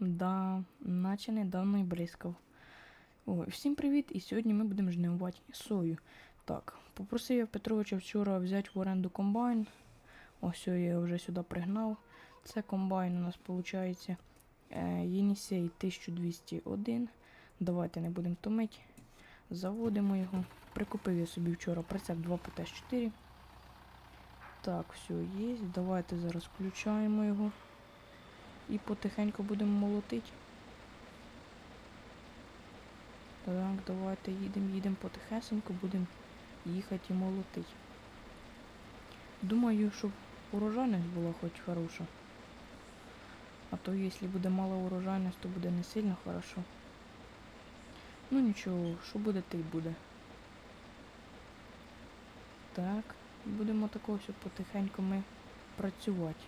Да, наче недавно і бризкав. Ой, всім привіт! І сьогодні ми будемо жнивувати сою. Так, попросив я Петровича вчора взяти в оренду комбайн. Ось я вже сюди пригнав. Це комбайн у нас виходить Єнісей 1201. Давайте не будемо томити. Заводимо його. Прикупив я собі вчора прицеп 2 pt 4 Так, все є. Давайте зараз включаємо його. І потихеньку будемо молотити. Так, давайте їдемо, їдемо потихесеньку, будемо їхати і молотити. Думаю, щоб урожайність була хоч хороша. А то якщо буде мала урожайність, то буде не сильно хорошо. Ну нічого, що буде, те й буде. Так, будемо такого потихеньку ми працювати.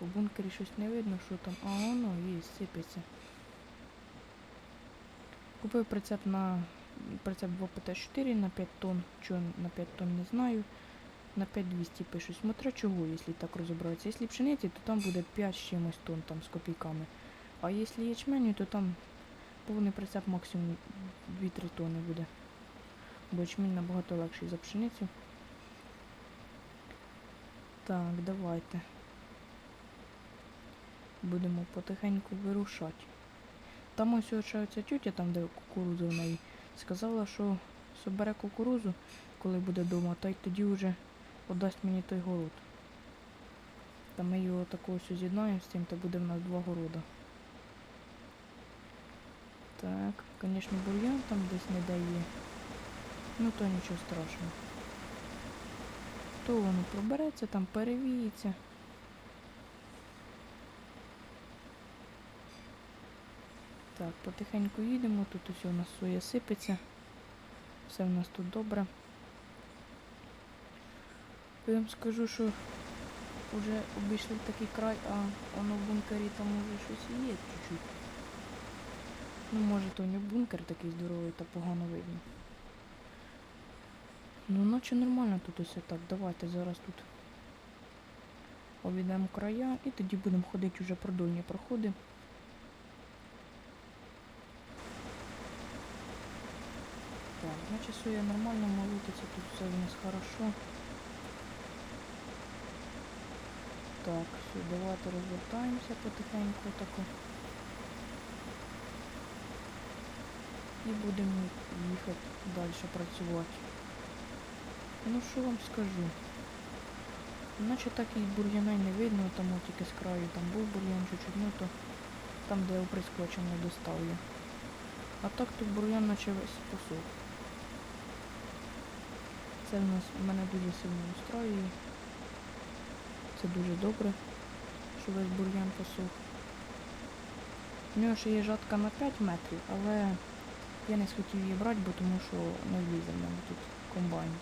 У бункері щось не видно, що там. А воно є, сипеться. Купив прицеп на прицеп 2ПТ4 на 5 тонн. Чого на 5 тонн не знаю. На 5200 пишу. Смотря чого, якщо так розібратися. Якщо пшениці, то там буде 5 з чимось тонн там з копійками. А якщо ячменю, то там повний прицеп максимум 2-3 тонни буде. Бо ячмінь набагато легший за пшеницю. Так, давайте. Будемо потихеньку вирушати. Там ось ця тютя, там де кукурудза в неї, сказала, що собере кукурузу, коли буде вдома, та й тоді вже подасть мені той город. Та ми його такого з'єднаємо з цим, то буде в нас два города. Так, звісно, бур'ян там десь не дає. Ну то нічого страшного. То воно пробереться, там перевіється. Так, потихеньку їдемо, тут усе у нас соя сипеться. Все в нас тут добре. Я вам скажу, що вже обійшли такий край, а воно в бункері там уже щось є чуть-чуть. Ну, може, то не бункер такий здоровий та погано видно. Ну, наче нормально тут усе так. Давайте зараз тут обійдемо края і тоді будемо ходити вже продольні проходи. Значит соя нормально молотится, тут все у нас хорошо. Так, все, давайте розвертаємося потихеньку тако. І будемо їхати далі працювати. Ну що вам скажу? Наче так і бур'яна не видно, там тільки з краю там був бур'ян чуть-чуть, ну то там, де оприскочем не достав я. А так тут бур'ян наче весь посох. Це в нас мене дуже сильно устроює. Це дуже добре, що весь бур'ян посух. У нього ще є жатка на 5 метрів, але я не схотів її брати, бо тому що не влізе в мене тут комбайн.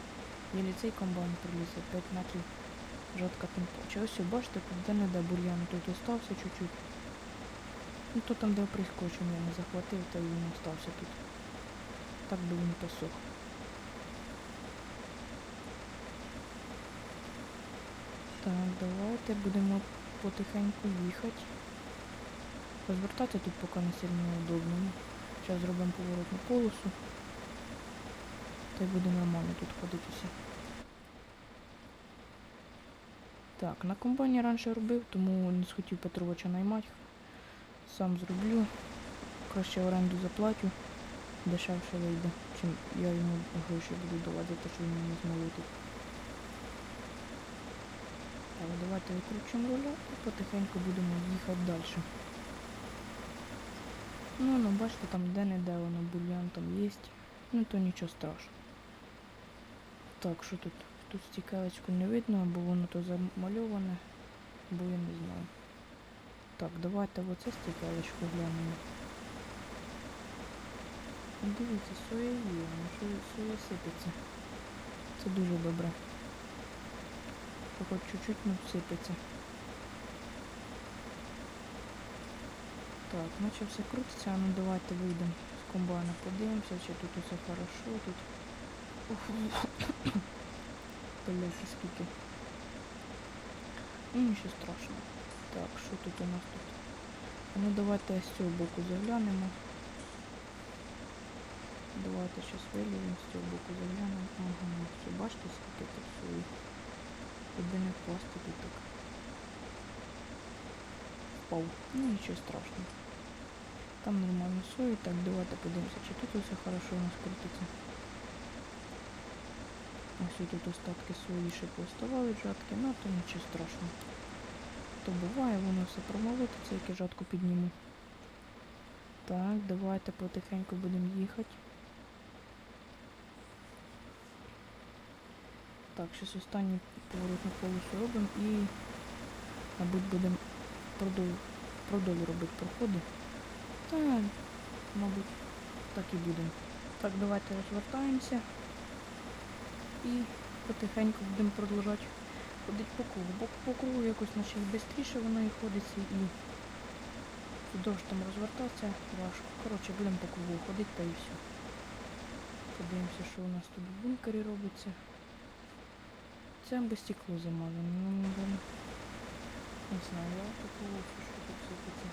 Єлі цей комбайн прилізе 5 метрів жатка тим паче. Ось бачите, де не де бур'ян, тут остався чуть-чуть. Ну то там, де прискочив, я не захватив, та він остався тут. Так би він посох. Так, давайте будемо потихеньку їхати. Розвертатися тут поки не сильно удобно. Зараз зробимо поворотну полосу. Та й буде нормально тут ходити усі. Так, на комбайні раніше робив, тому не схотів Петровича наймати. Сам зроблю. Краще оренду заплатю. Дешевше вийде, чим я йому гроші буду те, що він мені змолотить. Так, давайте викручуємо руля і потихеньку будемо їхати далі. Ну, ну, бачите, там де-не-де воно бур'ян там є. Ну то нічого страшного. Так, що тут? Тут стікалечку не видно, бо воно то замальоване, бо я не знаю. Так, давайте оце стікалечку глянемо. Дивіться, соя є, соя сипеться. Це дуже добре. Хоч чуть-чуть ну сипеться. Так, наче все крутиться, а ну давайте вийдемо з комбайна, подивимося, чи тут усе хорошо, тут. Бляхи скільки. Ну нічого страшного. Так, що тут у нас тут? Ну давайте з цього боку заглянемо. Давайте щось виліємо, з цього боку заглянемо. Ага, ну все, бачите, скільки тут сої. Впасти тут так. Впав. Ну нічого страшного. Там нормально сої. Так, давайте подивимося, чи тут усе хорошо у нас крутиться. Ось тут остатки сої ще поставали жатки, ну то нічого страшного. То буває, воно все промолотиться, як я жатку підніму. Так, давайте потихеньку будемо їхати. Так, зараз останній поворотну полосу робимо і, мабуть, будемо продовж, продовж робити проходи. Та, мабуть, так і будемо. Так, давайте розвертаємося і потихеньку будемо продовжувати ходити по кругу. Бо по кругу якось наче швидше воно і ходиться і вдовж там розвертатися важко. Коротше, будемо по кругу ходити та і все. Подивимося, що у нас тут в бункері робиться. Це би стекло замазано, ну, не знаю, я такого, що тут сипеться.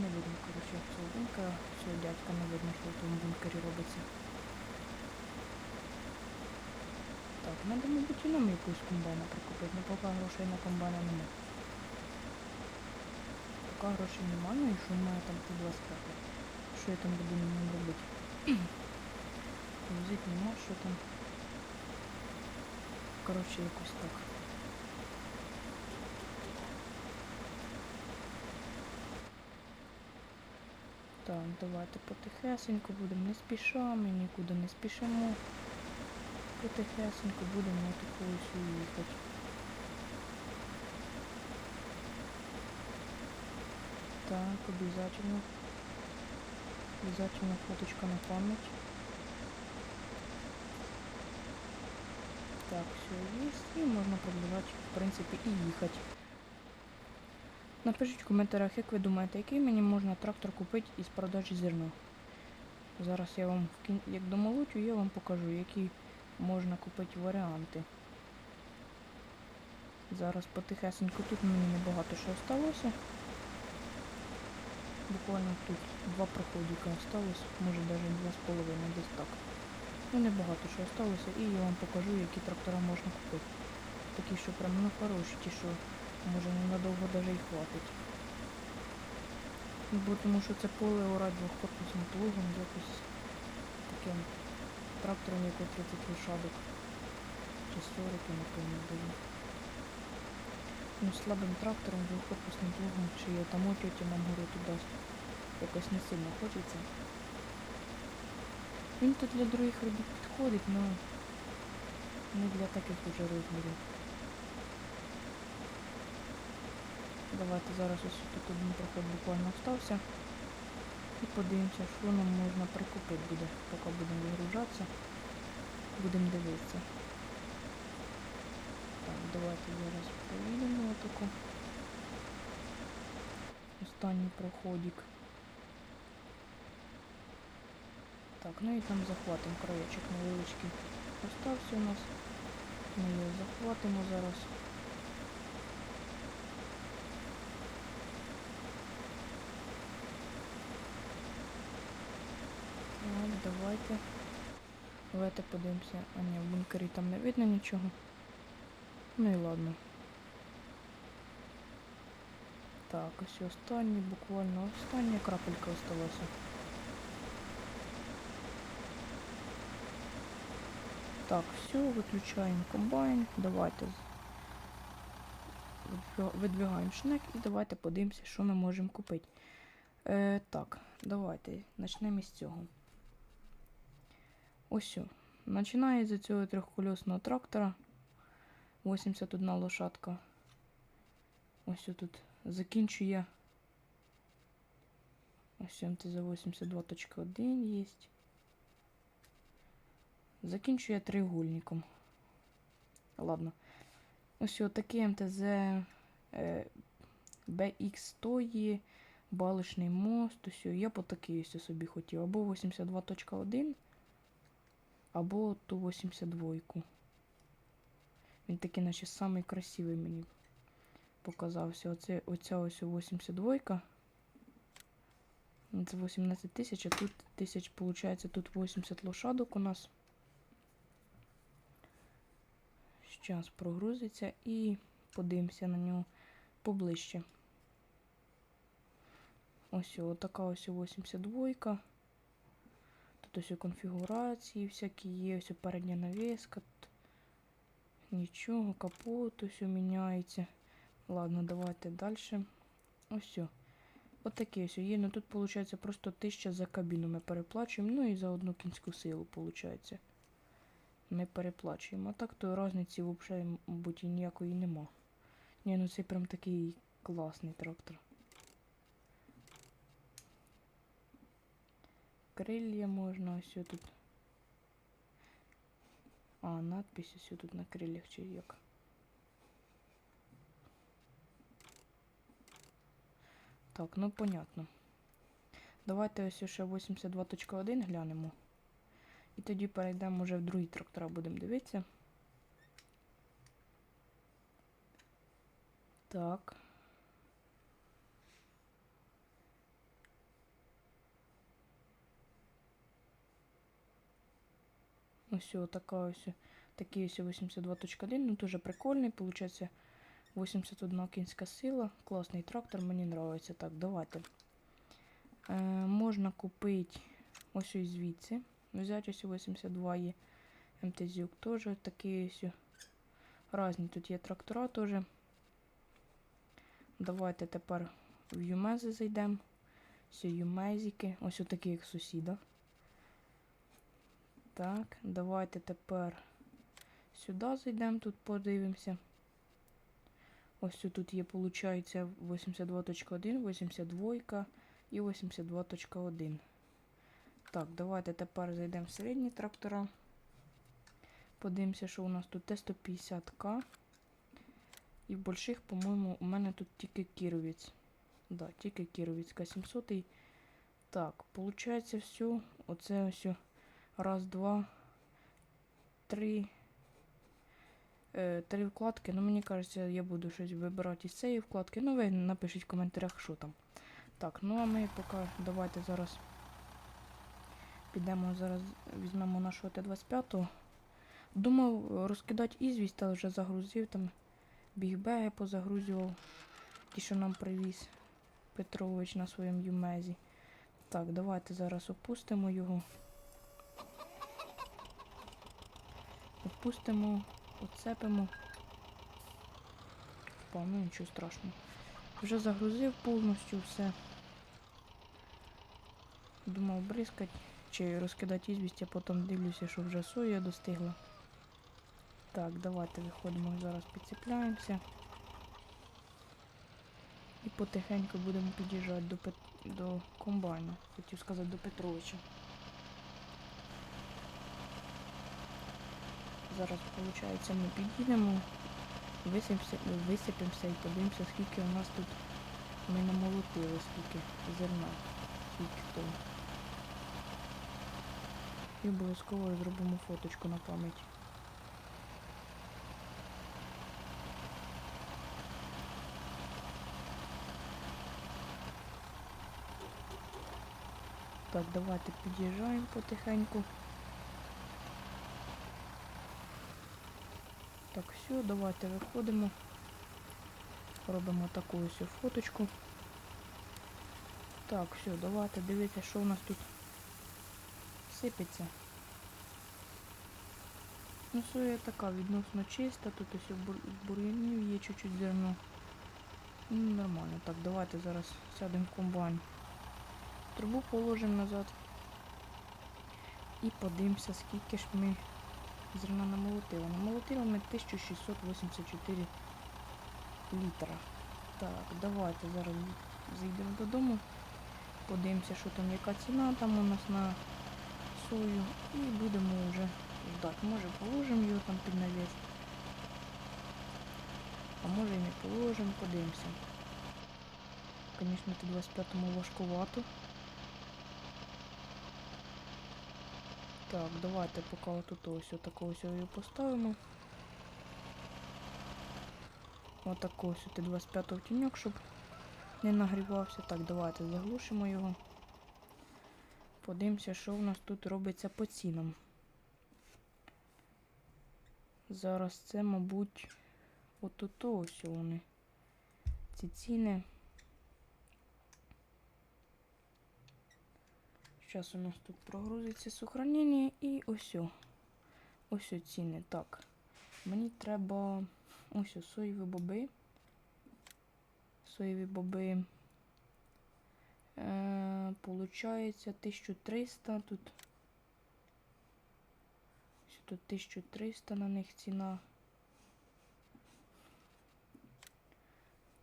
Не видно, коротше, цього бункера, цього дядька не видно, що в тому бункері робиться. Так, треба, мабуть, і нам якусь комбайна прикупити, але поки грошей на комбайна нема. Поки грошей нема, ну і що мене там по 25. Що я там буду робити? Взити нема, що там. Коротше, якось так. Так, давайте потихесенько будемо не спіша, ми нікуди не спішимо. Потихесенько будемо на таку їхати. Так, обязательно. Обязательно фоточка на память. Так, все есть. І можна продовжувати, в принципі, і їхати. Напишіть в коментарях, як ви думаєте, який мені можна трактор купити із продажі зерна. Зараз я вам, як домолотю, я вам покажу, які можна купити варіанти. Зараз потихесенько тут мені небагато що осталося. Буквально тут два проходика осталось, може навіть два з половиною, десь так. Ну небагато що осталося і я вам покажу, які трактора можна купити. Такі, що прям ну хороші, ті, що може ненадовго навіть і хватить. Ну, Бо тому що це поле орать двохкорпусним плугом, якось таким трактором, як у 30 лошадок. Чи 40, напевно, було. Ну, слабим трактором, двохкорпусним плугом, чи я там тьотя нам город дасть. Якось не сильно хочеться. Він тут для других робіт підходить, але не для таких уже розмірів. Давайте зараз ось тут один проход буквально остався. І подивимося, що нам можна прикупити буде, поки будемо вигружатися. Будемо дивитися. Так, давайте зараз поїдемо отако. Останній проходик. Так, ну і там захватимо краєчок невеличкий. Остався у нас. Ми його захватимо зараз. Так, давайте. Давайте подивимося. А ні, в бункері там не видно нічого. Ну і ладно. Так, ось останній, буквально остання крапелька осталася. Так, все, виключаємо комбайн. Давайте видвигаємо шнек і давайте подивимося, що ми можемо купити. Е, так, давайте почнемо з цього. Ось. Починає з цього трьохкольосного трактора. 81 лошадка. Ось тут закінчує. Ось МТЗ 82.1 є. Закінчує треугольником. Ладно. Ось такий МТЗ е, BX100 є, балочний мост. Ось я по такий ось собі хотів. Або 82.1, або ту 82. Він такий, наче самий красивий мені показався. Оце, оця ось 82. Це 18 тисяч, а тут тисяч, виходить, тут 80 лошадок у нас. Зараз прогрузиться і подивимося на нього поближче. Ось така ось 82. Тут ось конфігурації всякі є, ось передня навіска. Нічого, капот ось міняється. Ладно, давайте далі. Ось. Отаке ось є. Ну тут виходить просто 1000 за кабіну ми переплачуємо. Ну і за одну кінську силу, виходить. Ми переплачуємо. А так то різниці взагалі, мабуть, ніякої нема. Ні, ну це прям такий класний трактор. Крилья можна ось тут. А, надпись ось тут на крилях чи як. Так, ну понятно. Давайте ось ще 82.1 глянемо. І тоді перейдемо вже в другий трактора, будемо дивитися. Так. Ось така ось, такий ось 82.1, ну дуже прикольний, получається 81 кінська сила, класний трактор, мені подобається. Так, давайте. Е, можна купити ось ось звідси. Взяти ось 82 є МТЗюк теж такий ось. Разні тут є трактора теж. Давайте тепер в Юмези зайдемо. Все Юмезики. Ось отакі, як сусіда. Так, давайте тепер сюди зайдемо, тут подивимося. Ось тут є, виходить, 82.1, 82 і 82.1. Так, давайте тепер зайдемо в середні трактора. Подивимося, що у нас тут Т-150К. І в больших, по-моєму, у мене тут тільки Кіровець. Да, тільки Кіровець К700. Так, виходить все. Оце ось. Раз, два, три. Е, три вкладки. Ну, мені кажеться, я буду щось вибирати із цієї вкладки. Ну, ви напишіть в коментарях, що там. Так, ну а ми поки давайте зараз підемо зараз, візьмемо нашого Т-25. Думав розкидати ізвість, але вже загрузив там. Бігбеги позагрузював. Ті, що нам привіз Петрович на своєму юмезі. Так, давайте зараз опустимо його. Опустимо, оцепимо. Впав, ну нічого страшного. Вже загрузив повністю все. Думав бризкати чи розкидати ізвість, а потім дивлюся, що вже соя достигла. Так, давайте виходимо, зараз підцепляємося. І потихеньку будемо під'їжджати до, Пет... до комбайну. Хотів сказати до Петровича. Зараз, виходить, ми під'їдемо, висипемося, і подивимося, скільки у нас тут ми намолотили, скільки зерна, скільки того. І обов'язково зробимо фоточку на пам'ять. Так, давайте під'їжджаємо потихеньку. Так, все, давайте виходимо. Робимо таку ось фоточку. Так, все, давайте дивіться, що у нас тут сипеться. Ну, соя така відносно чиста, тут ось бур- бур'янів є чуть-чуть зерно. Ну, нормально. Так, давайте зараз сядемо в комбайн. Трубу положимо назад. І подивимося, скільки ж ми зерна намолотили. Намолотили ми 1684 літра. Так, давайте зараз зайдемо додому. Подивимося, що там, яка ціна там у нас на сою. І будемо вже ждати. Може положимо його там під навіс. А може і не положимо, подивимося. Звісно, тут 25-му важкувато. Так, давайте поки тут ось отаку ось його поставимо. Отаку ось от 25 тіньок, щоб не нагрівався. Так, давайте заглушимо його. Подивимося, що в нас тут робиться по цінам. Зараз це, мабуть, от ось вони. Ці ціни. Зараз у нас тут прогрузиться сохранення і ось. Ось ціни. Так. Мені треба ось соєві боби. Соєві боби. Е, получається 1300 тут. Тут 1300 на них ціна.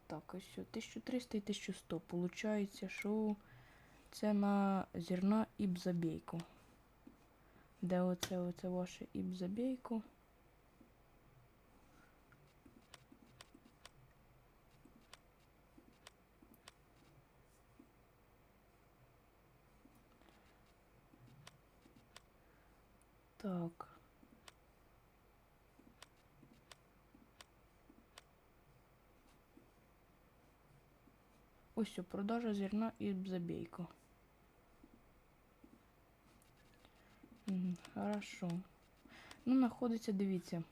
Так, ось о, 1300 і 1100. Получається, що це на зерна і бзабейку. Де оце, оце ваше ібзабейку? Так. Ось о, продажа зерна і бзабейку. Хорошо. Ну, знаходиться, дивіться.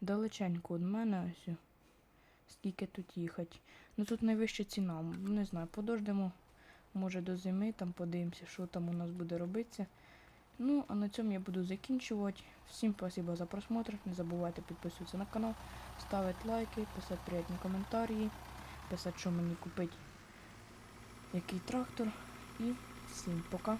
Далеченько від мене ось. Скільки тут їхати. Ну тут найвища ціна. Не знаю, подождемо. Може до зими, там подивимося, що там у нас буде робитися. Ну, а на цьому я буду закінчувати. Всім спасибо за просмотр. Не забувайте підписуватися на канал, ставити лайки, писати приємні коментарі, писати, що мені купити, який трактор. І всім пока.